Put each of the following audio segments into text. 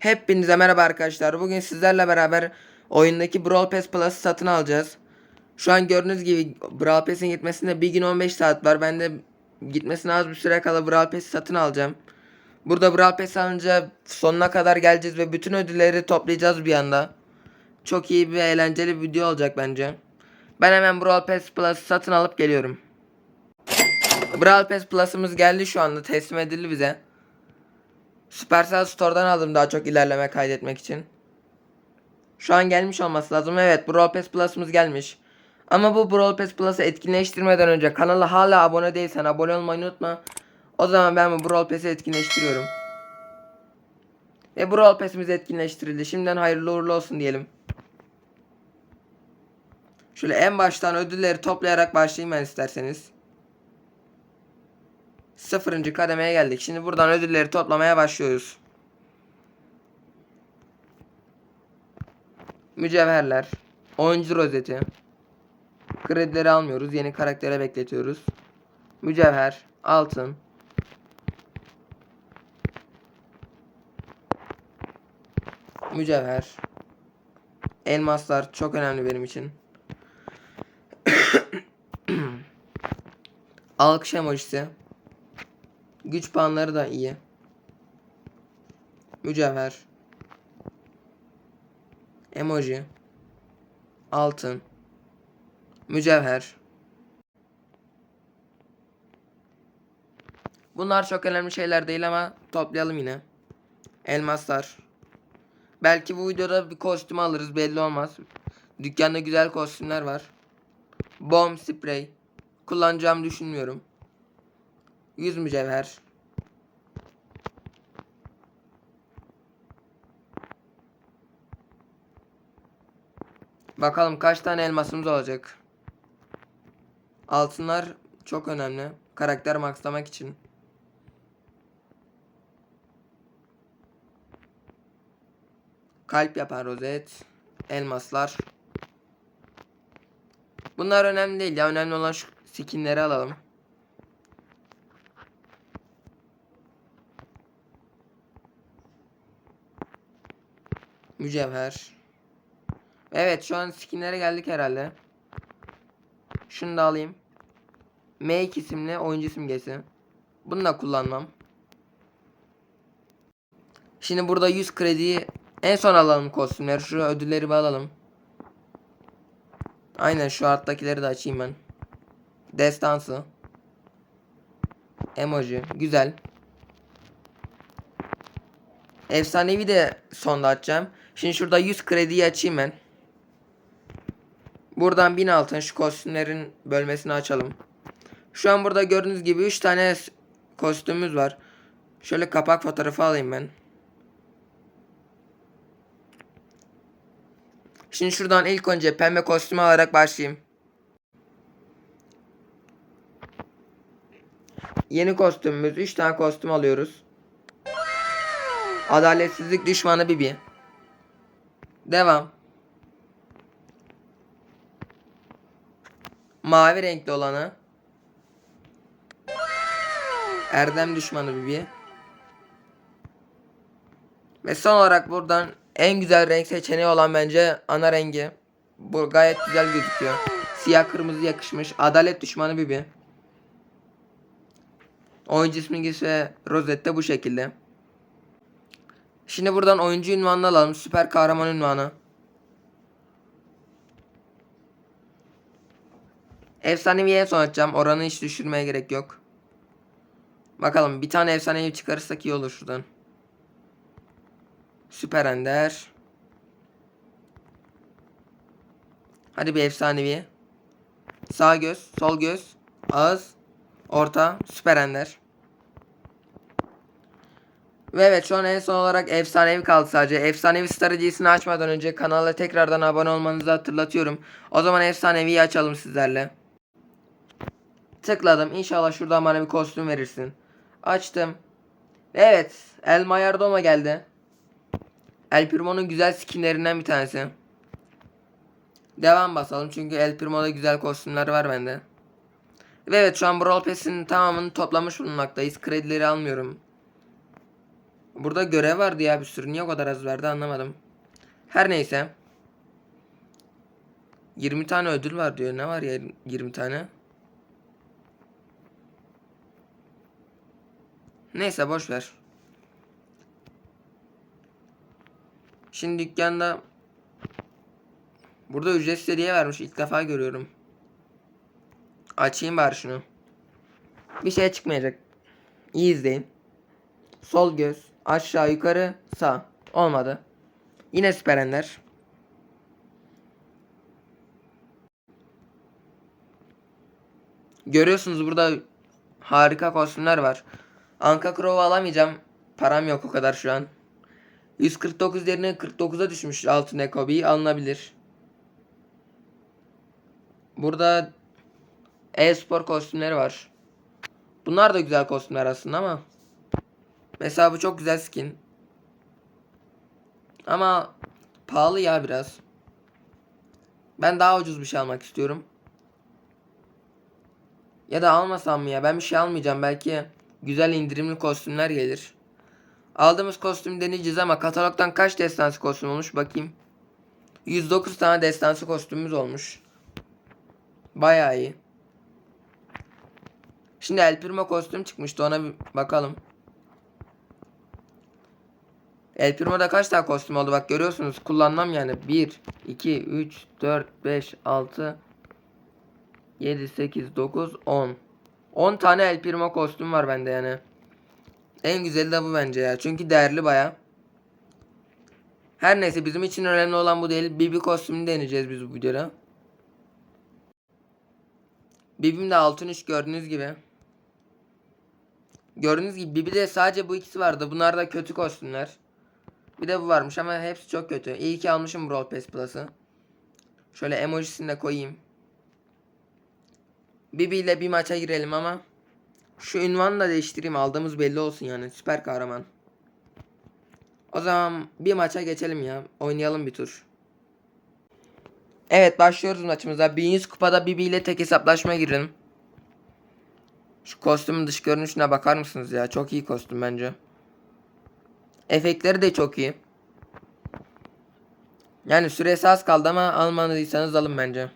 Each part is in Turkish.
Hepinize merhaba arkadaşlar. Bugün sizlerle beraber oyundaki Brawl Pass Plus'ı satın alacağız. Şu an gördüğünüz gibi Brawl Pass'in gitmesinde bir gün 15 saat var. Ben de gitmesine az bir süre kala Brawl Pass'i satın alacağım. Burada Brawl Pass alınca sonuna kadar geleceğiz ve bütün ödülleri toplayacağız bir anda. Çok iyi bir eğlenceli bir video olacak bence. Ben hemen Brawl Pass Plus'ı satın alıp geliyorum. Brawl Pass Plus'ımız geldi şu anda teslim edildi bize. Supercell Store'dan aldım daha çok ilerleme kaydetmek için. Şu an gelmiş olması lazım. Evet Brawl Pass Plus'ımız gelmiş. Ama bu Brawl Pass Plus'ı etkinleştirmeden önce kanala hala abone değilsen abone olmayı unutma. O zaman ben bu Brawl Pass'i etkinleştiriyorum. Ve Brawl Pass'imiz etkinleştirildi. Şimdiden hayırlı uğurlu olsun diyelim. Şöyle en baştan ödülleri toplayarak başlayayım ben isterseniz. Sıfırıncı kademeye geldik. Şimdi buradan ödülleri toplamaya başlıyoruz. Mücevherler. Oyuncu rozeti. Kredileri almıyoruz. Yeni karaktere bekletiyoruz. Mücevher. Altın. Mücevher. Elmaslar çok önemli benim için. Alkış emojisi. Güç puanları da iyi. Mücevher. Emoji. Altın. Mücevher. Bunlar çok önemli şeyler değil ama toplayalım yine. Elmaslar. Belki bu videoda bir kostüm alırız belli olmaz. Dükkanda güzel kostümler var. Bomb sprey. Kullanacağımı düşünmüyorum. 100 mücevher. Bakalım kaç tane elmasımız olacak. Altınlar çok önemli. Karakter maxlamak için. Kalp yapan rozet. Elmaslar. Bunlar önemli değil ya. Önemli olan şu skinleri alalım. Mücevher. Evet şu an skinlere geldik herhalde. Şunu da alayım. Make isimli oyuncu simgesi. Bunu da kullanmam. Şimdi burada 100 krediyi en son alalım kostümleri. Şu ödülleri bir alalım. Aynen şu alttakileri de açayım ben. Destansı. Emoji. Güzel. Efsanevi de sonda açacağım. Şimdi şurada 100 krediyi açayım ben. Buradan 1000 altın şu kostümlerin bölmesini açalım. Şu an burada gördüğünüz gibi 3 tane kostümümüz var. Şöyle kapak fotoğrafı alayım ben. Şimdi şuradan ilk önce pembe kostümü alarak başlayayım. Yeni kostümümüz 3 tane kostüm alıyoruz. Adaletsizlik düşmanı Bibi. Devam. Mavi renkli olanı. Erdem düşmanı Bibi. Ve son olarak buradan en güzel renk seçeneği olan bence ana rengi. Bu gayet güzel gözüküyor. Siyah kırmızı yakışmış. Adalet düşmanı Bibi. Oyuncu ismi ise rozette bu şekilde. Şimdi buradan oyuncu ünvanını alalım. Süper kahraman ünvanı. Efsanevi en son açacağım. Oranı hiç düşürmeye gerek yok. Bakalım bir tane efsanevi çıkarırsak iyi olur şuradan. Süper Ender. Hadi bir efsanevi. Sağ göz, sol göz, ağız, orta, süper ender. Ve evet şu an en son olarak efsanevi kaldı sadece. Efsanevi stratejisini açmadan önce kanala tekrardan abone olmanızı hatırlatıyorum. O zaman efsaneviyi açalım sizlerle. Tıkladım. İnşallah şuradan bana bir kostüm verirsin. Açtım. Evet. El Mayardoma geldi. El Primo'nun güzel skinlerinden bir tanesi. Devam basalım çünkü El Primo'da güzel kostümler var bende. Ve evet şu an Brawl Pass'in tamamını toplamış bulunmaktayız. Kredileri almıyorum. Burada görev vardı ya bir sürü. Niye o kadar az verdi anlamadım. Her neyse. 20 tane ödül var diyor. Ne var ya 20 tane? Neyse boş ver. Şimdi dükkanda burada ücretsiz hediye vermiş. İlk defa görüyorum. Açayım bari şunu. Bir şey çıkmayacak. İyi izleyin. Sol göz, aşağı yukarı, sağ. Olmadı. Yine süper ender. Görüyorsunuz burada harika kostümler var. Anka Crow'u alamayacağım. Param yok o kadar şu an. 149 yerine 49'a düşmüş altın ekobi alınabilir. Burada e-spor kostümleri var. Bunlar da güzel kostümler aslında ama mesela bu çok güzel skin. Ama pahalı ya biraz. Ben daha ucuz bir şey almak istiyorum. Ya da almasam mı ya? Ben bir şey almayacağım. Belki güzel indirimli kostümler gelir. Aldığımız kostüm deneyeceğiz ama katalogdan kaç destansı kostüm olmuş bakayım. 109 tane destansı kostümümüz olmuş. Bayağı iyi. Şimdi El Primo kostüm çıkmıştı ona bir bakalım. El Primo'da kaç tane kostüm oldu bak görüyorsunuz kullanmam yani 1 2 3 4 5 6 7 8 9 10 10 tane El Primo kostüm var bende yani. En güzeli de bu bence ya. Çünkü değerli baya. Her neyse bizim için önemli olan bu değil. Bibi kostümünü deneyeceğiz biz bu videoda. Bibim de altın üç gördüğünüz gibi. Gördüğünüz gibi Bibi'de sadece bu ikisi vardı. Bunlar da kötü kostümler. Bir de bu varmış ama hepsi çok kötü. İyi ki almışım Brawl Pass Plus'ı. Şöyle emojisini de koyayım. Bibi ile bir maça girelim ama şu ünvanı da değiştireyim aldığımız belli olsun yani süper kahraman. O zaman bir maça geçelim ya. Oynayalım bir tur. Evet başlıyoruz maçımıza. 1100 kupada Bibi ile tek hesaplaşmaya girelim. Şu kostümün dış görünüşüne bakar mısınız ya? Çok iyi kostüm bence. Efektleri de çok iyi. Yani süresi az kaldı ama almadıysanız alın bence.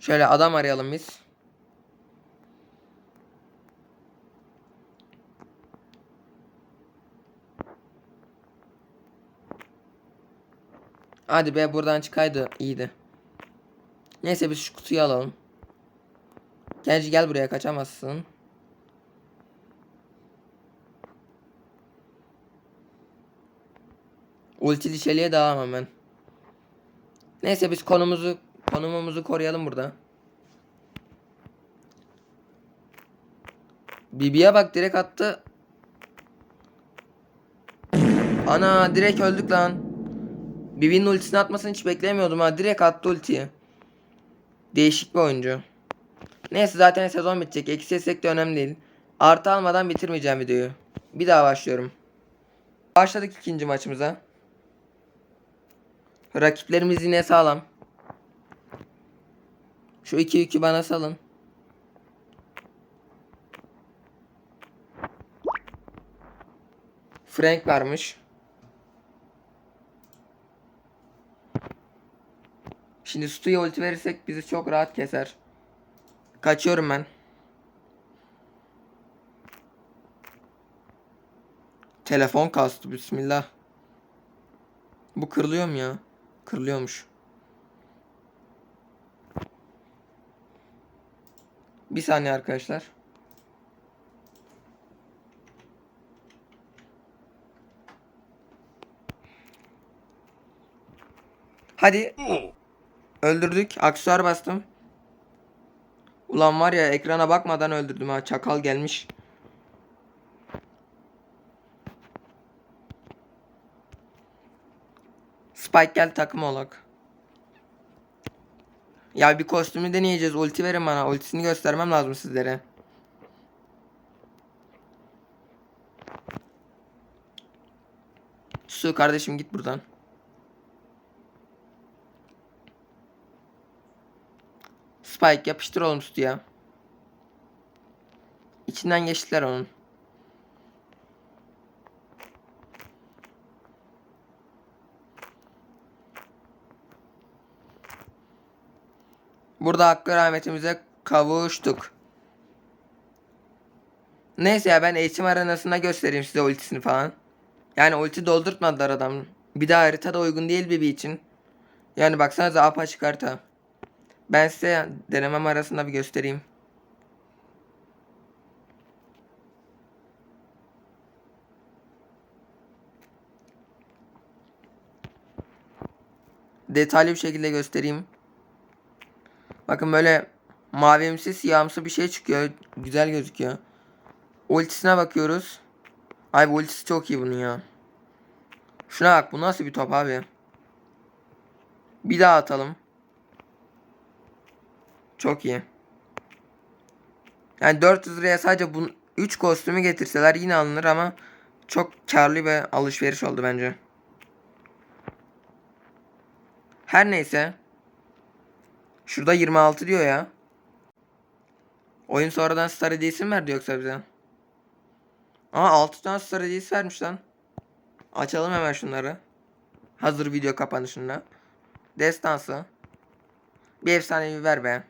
Şöyle adam arayalım biz. Hadi be buradan çıkaydı iyiydi. Neyse biz şu kutuyu alalım. Genci gel buraya kaçamazsın. Ultili çeliğe devam hemen. Neyse biz konumuzu konumumuzu koruyalım burada. Bibi'ye bak direkt attı. Ana direkt öldük lan. Bibi'nin ultisini atmasını hiç beklemiyordum ha. Direkt attı ultiyi. Değişik bir oyuncu. Neyse zaten sezon bitecek. Eksi yesek de önemli değil. Artı almadan bitirmeyeceğim videoyu. Bir daha başlıyorum. Başladık ikinci maçımıza. Rakiplerimiz yine sağlam. Şu iki yükü bana salın. Frank varmış. Şimdi Stu'ya ulti verirsek bizi çok rahat keser. Kaçıyorum ben. Telefon kastı bismillah. Bu kırılıyor mu ya? Kırılıyormuş. Bir saniye arkadaşlar. Hadi. Öldürdük. Aksesuar bastım. Ulan var ya ekrana bakmadan öldürdüm ha. Çakal gelmiş. Spike gel takım olak. Ya bir kostümü deneyeceğiz. Ulti verin bana. Ultisini göstermem lazım sizlere. Su kardeşim git buradan. Spike yapıştır oğlum ya. İçinden geçtiler onun. Burada hakkı rahmetimize kavuştuk. Neyse ya ben eğitim arenasında göstereyim size ultisini falan. Yani ulti doldurtmadılar adam. Bir daha harita da uygun değil Bibi için. Yani baksanıza apaçık harita. Ben size denemem arasında bir göstereyim. Detaylı bir şekilde göstereyim. Bakın böyle mavimsi siyahımsı bir şey çıkıyor. Güzel gözüküyor. Ultisine bakıyoruz. Ay bu ultisi çok iyi bunun ya. Şuna bak bu nasıl bir top abi. Bir daha atalım. Çok iyi. Yani 400 liraya sadece bu 3 kostümü getirseler yine alınır ama çok karlı ve alışveriş oldu bence. Her neyse. Şurada 26 diyor ya. Oyun sonradan Star Hediyesi mi verdi yoksa bize? Aa 6 tane Star Hediyesi vermiş lan. Açalım hemen şunları. Hazır video kapanışında. Destansı. Bir efsanevi ver be.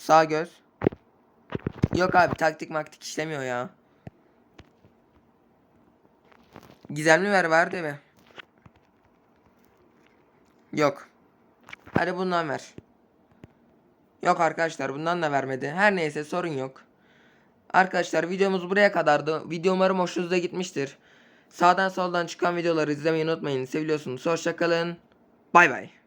Sağ göz. Yok abi taktik maktik işlemiyor ya. Gizemli ver var de be. Yok. Hadi bundan ver. Yok arkadaşlar bundan da vermedi. Her neyse sorun yok. Arkadaşlar videomuz buraya kadardı. Video umarım hoşunuza gitmiştir. Sağdan soldan çıkan videoları izlemeyi unutmayın. Seviyorsunuz. Hoşçakalın. Bay bay.